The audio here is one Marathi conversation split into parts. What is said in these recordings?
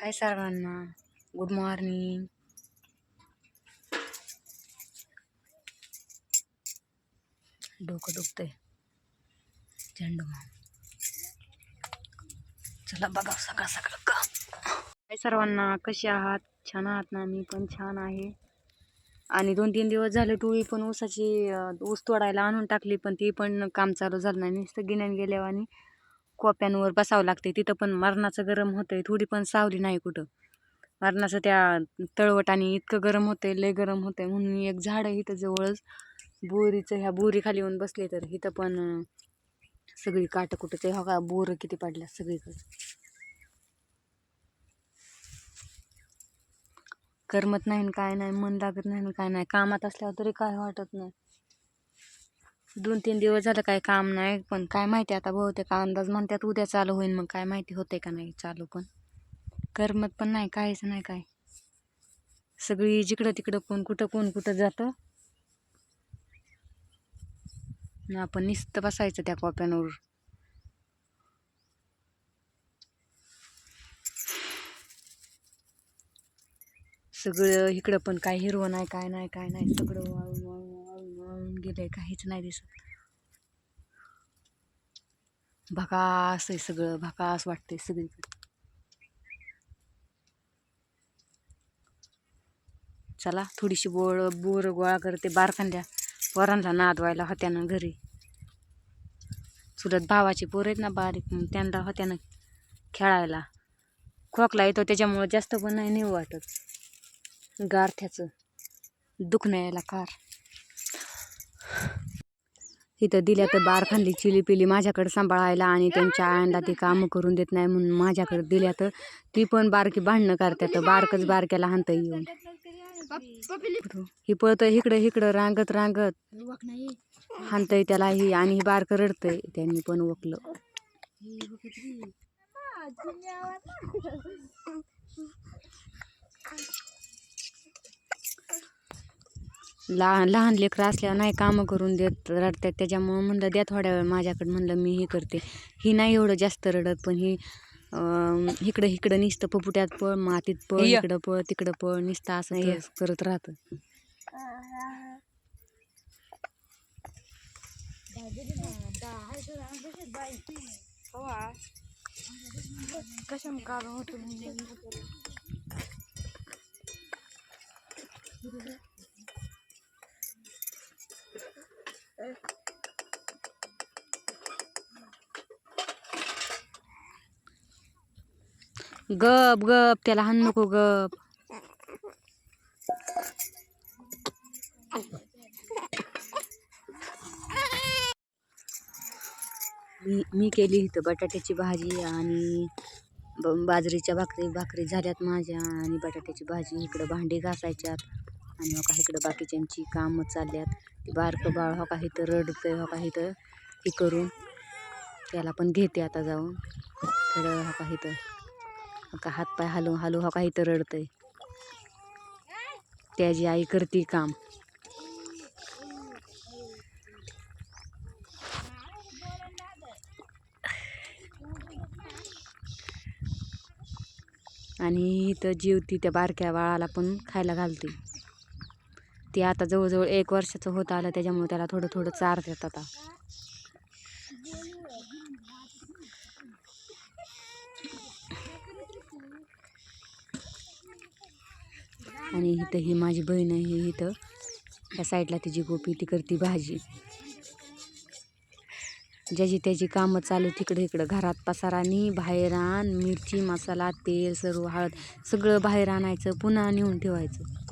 हाय सर्वांना. गुड मॉर्निंग डोकं दुखतंय. झेंडू माम. चला बघा सकाळ सकाळ काय हाय सर्वांना कसे आहात? छान आहात ना? मी पण छान आहे. आणि दोन तीन दिवस झाले टोळी पण ऊसाची ऊस तोडायला आणून टाकली पण ती पण काम चालू झालं नाही. नुसतं गिन्यान गेल्यावर आणि कोप्यांवर बसावं लागते तिथं पण मरणाचं गरम होतं आहे थोडी पण सावली नाही कुठं. मरणाचं त्या तळवटाने इतकं गरम होतं आहे लय गरम होतं आहे म्हणून एक झाड आहे इथं जवळच बोरीचं ह्या बोरी खाली येऊन बसले तर इथं पण सगळी काटं कुठंच आहे हो का बोरं किती पाडल्या सगळीकडं. करमत नाही काय नाही मन लागत नाही काय नाही. कामात असल्यावर तरी काय वाटत नाही. दोन तीन दिवस झालं काय काम नाही पण काय माहिती आता बहुतेक अंदाज म्हणतात उद्या चालू होईल मग काय माहिती होते का नाही चालू पण. करमत पण नाही काहीच नाही काय. सगळी जिकडं तिकडं कोण कुठं कोण कुठं जातं. आपण निस्त बसायचं त्या कॉप्यांवर. सगळं इकडं पण काय हिरवं नाही काय नाही काय नाही सगळं वाळून वाळून गेलं आहे गेलंय काहीच नाही दिसत. भकास आहे सगळं भकास वाटतंय सगळीकडे. चला थोडीशी बोळ बोर गोळा करते बारखांद्या. पोरांना नादवायला होत्यानं घरी. चुलत भावाचे पोर आहेत ना बारीक त्यांना होत्यानं खेळायला. खोकला येतो त्याच्यामुळं जास्त पण नाही वाटत. गारथ्याचं दुखणं यायला कार. इथं दिल्या तर बार खाल्ली चिली पिली माझ्याकडे सांभाळायला आणि त्यांच्या आयांना ती कामं करून देत नाही म्हणून माझ्याकडे दिल्या तर ती पण बारकी भांडणं करतात बारकच बारक्याला हाणता येऊन. ही पळतं इकडं इकडं रांगत रांगत. हाणतंय त्याला ही आणि ही बारकं रडतंय. त्यांनी पण ओकलं. लहान लहान लेकरं असल्यावर नाही कामं करून देत रडतात. त्याच्यामुळं म्हणलं द्या थोड्या वेळ माझ्याकडे. म्हणलं मी हे करते. ही नाही एवढं जास्त रडत पण ही इकडं इकडं नुसतं. पपुट्यात पळ मातीत पळ इकडं पळ तिकडं पळ नुसतं असं ते करत राहतं. कशा गप गप त्याला हाण नको गप. मी मी केली इथं बटाट्याची भाजी आणि ब- बाजरीच्या भाकरी भाकरी झाल्यात माझ्या आणि बटाट्याची भाजी. इकडं भांडी घासायच्यात आणि हो का इकडं बाकीच्यांची कामं चालल्यात. बारकं बाळ हो काही तर रडतंय हो काही तर हे करून त्याला पण घेते आता जाऊन. थोडं हो काही तर का हातपाय हलवून हलू हो का इथं रडतंय. त्याची आई करते काम. आणि इथं जीवती त्या बारक्या बाळाला पण खायला घालते. ते आता जवळजवळ एक वर्षाचं होत आलं त्याच्यामुळे त्याला थोडं थोडं चार चारतात आता. आणि इथं ही माझी बहीण आहे ही इथं त्या साईडला तिची गोपी ती करते भाजी. ज्याची त्याची कामं चालू तिकडे इकडं. घरात पसारानी बाहेर आण मिरची मसाला तेल सर्व हळद सगळं बाहेर आणायचं पुन्हा नेऊन ठेवायचं.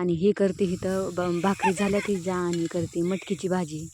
आणि हे करते इथं ब- भाकरी झाल्या की जा आणि करते मटकीची भाजी.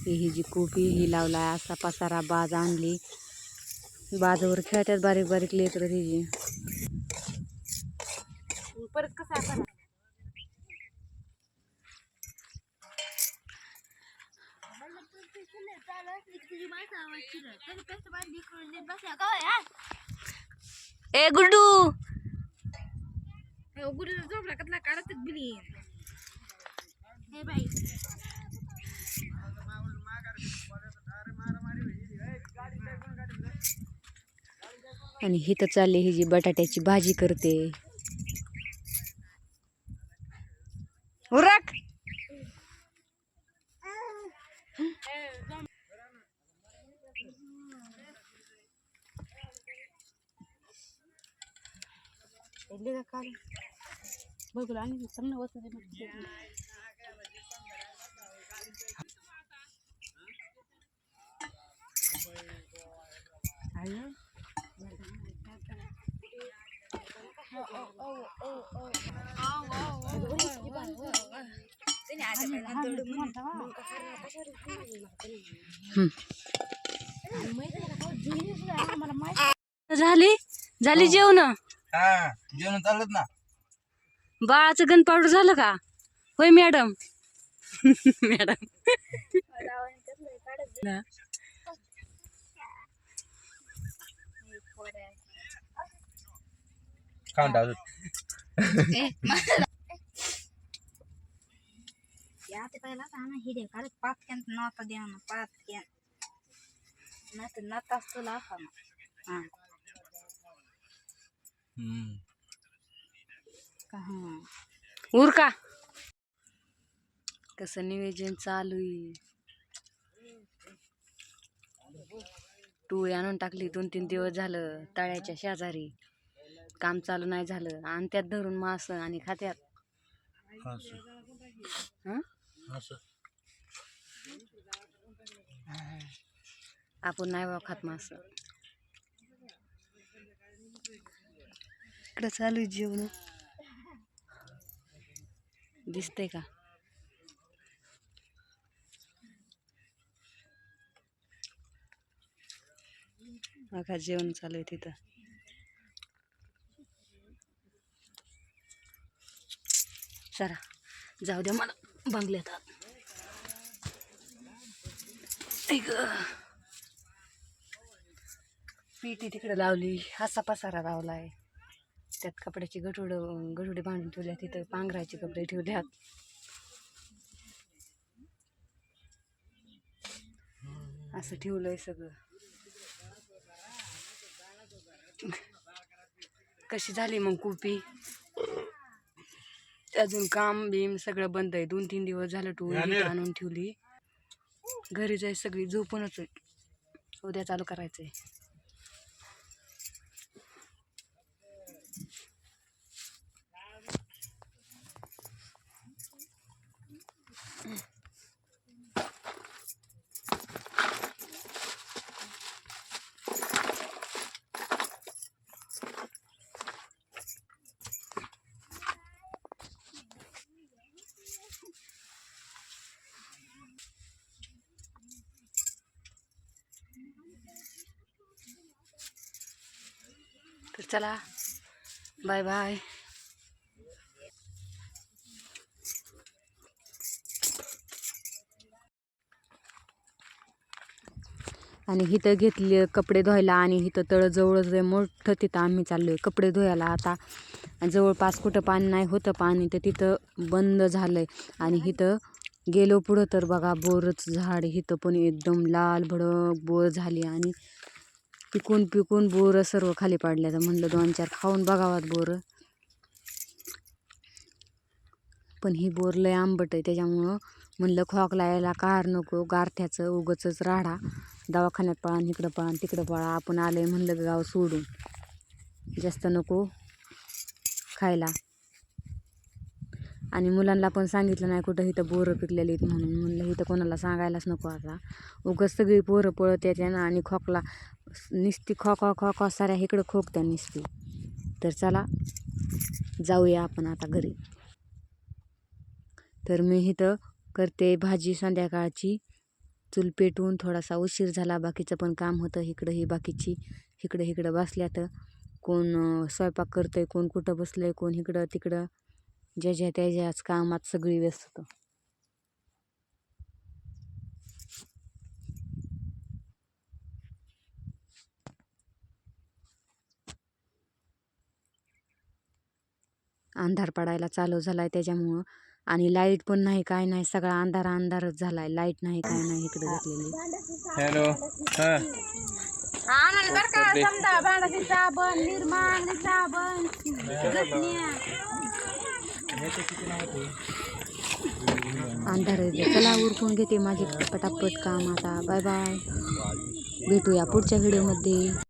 ही ही जी कोबी ही लावलाय असा पसारा बाज आणली. बाजावर खेळतात बारीक बारीक लेकरं तिची. परत कसं आता ए गुड्डू! गुरुला झोपला कसला काढत बिली. हे बाई आणि ही तर चालली ही जी बटाट्याची भाजी करते. काढ बघू आणि चांगलं होतं हम्म. झाली झाली जेवण हा जेवण चालत ना. बाळाचं गन पावडर झालं का? होय मॅडम. मॅडम. ना. खाऊन टाकतो यात पहिला ना हिडे काढत पाच कॅन नव्हता द्या ना पाच कॅन. नाही तर नताच तुला हा हा. उर का कसं नियोजन चालू आहे? टोळी आणून टाकली दोन तीन दिवस झालं तळ्याच्या शेजारी. काम चालू नाही झालं आणि त्यात धरून मास आणि खात्यात. हं? आपण नाही बा खात मास. इकडं चालू आहे जेवण. दिसते का? बघा जेवण चालू आहे तिथं. चला जाऊ द्या मला. बंगल्यात आत. ऐक पिटी तिकडे लावली. असा पसारा आहे त्यात कपड्याची गठुड गठुडे बांधून ठेवल्या तिथं पांघरायचे कपडे ठेवल्यात. असं ठेवलंय सगळं. कशी झाली मग कुपी? अजून काम बीम सगळं बंद आहे. दोन तीन दिवस झालं टोळी आणून ठेवली. घरी जाय सगळी. झोपूनच आहे. उद्या चालू करायचंय. तर चला बाय बाय. आणि इथं घेतले कपडे धुवायला आणि इथं तळं जवळच आहे मोठं तिथं आम्ही चाललो आहे कपडे धुवायला आता. जवळपास कुठं पाणी नाही होतं पाणी तर तिथं बंद झालं आहे आणि इथं गेलो पुढं तर बघा बोरच झाड इथं पण एकदम लाल भडक बोर झाली. आणि पिकून पिकून बोरं सर्व खाली पाडल्या तर म्हणलं दोन चार खाऊन बघावात बोरं. पण ही बोर लय आंबट आहे त्याच्यामुळं म्हणलं खोकला यायला कार नको गारठ्याचं उगचच राडा. दवाखान्यात पळान इकडं पळान तिकडं पळा आपण आलं आहे म्हणलं गाव सोडून. जास्त नको खायला. आणि मुलांना पण सांगितलं नाही कुठं इथं बोरं पिकलेली आहेत म्हणून. म्हणलं इथं कोणाला सांगायलाच नको आता. उगाच सगळी पोरं पळत येते ना आणि खोकला निसती खो खो खो खो साऱ्या इकडं खोकत्या निसती. तर चला जाऊया आपण आता घरी. तर मी इथं करते भाजी संध्याकाळची. चूल पेटवून थोडासा उशीर झाला बाकीचं पण काम होतं इकडं ही बाकीची इकडं इकडं बसल्यात. कोण स्वयंपाक स्वयंपाक करतंय कोण कुठं बसलंय कोण इकडं तिकडं ज्याच्या त्याच्याच कामात सगळी व्यस्त होतं. अंधार पडायला चालू झालाय त्याच्यामुळं. आणि लाइट पण नाही काय नाही सगळा अंधार अंधारच झालाय. लाइट नाही काय नाही इकडे घातलेली. हॅलो हा. बर का समजा भांडाची साबण निर्माण साबण अंधार चला उरकून घेते माझे पटापट काम आता. बाय बाय भेटूया पुढच्या व्हिडिओमध्ये